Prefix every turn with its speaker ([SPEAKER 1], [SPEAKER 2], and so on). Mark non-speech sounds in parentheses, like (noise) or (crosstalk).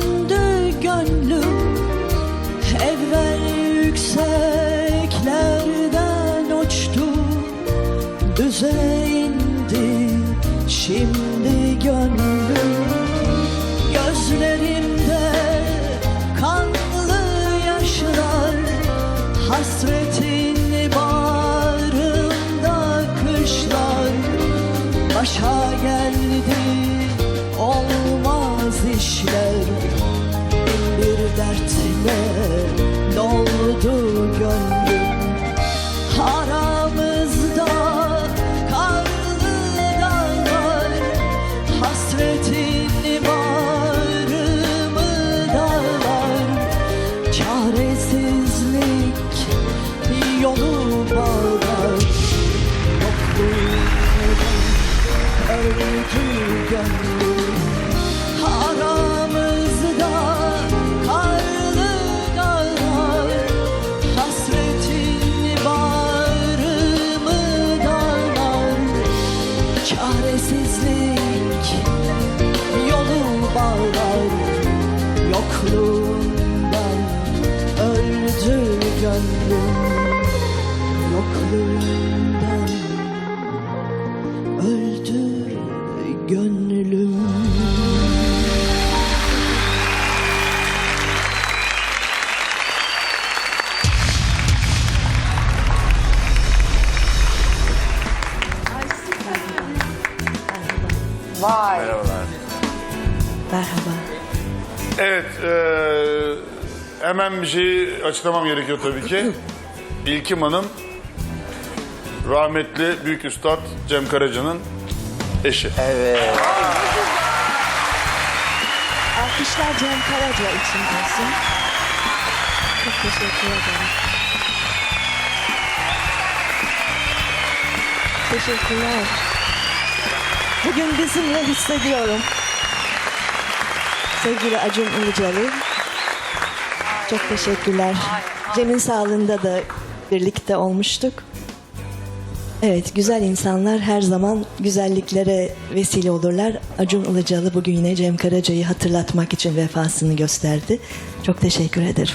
[SPEAKER 1] döndü gönlüm. Evvel yükseklerden uçtu Düze indi şimdi gönlüm. Gözlerimde kanlı yaşlar Hasretin bağrımda kışlar. Başa geldi olmaz işler. Çaresizlik. Yolu bağlar Yokluğundan öldü gönlüm. Yokluğundan öldü gönlüm
[SPEAKER 2] Vay.
[SPEAKER 3] Merhabalar.
[SPEAKER 1] Merhaba.
[SPEAKER 3] Evet, eee, hemen bir şeyi açıklamam gerekiyor tabii ki. (laughs) İlkim Hanım, rahmetli Büyük Üstad Cem Karaca'nın eşi.
[SPEAKER 2] Evet.
[SPEAKER 1] Alkışlar Cem Karaca için olsun. Çok teşekkür ederim. Teşekkürler. Bugün bizimle hissediyorum. Sevgili Acun Ilıcalı. Çok teşekkürler. Cem'in sağlığında da birlikte olmuştuk. Evet, güzel insanlar her zaman güzelliklere vesile olurlar. Acun Ilıcalı bugün yine Cem Karaca'yı hatırlatmak için vefasını gösterdi. Çok teşekkür ederim.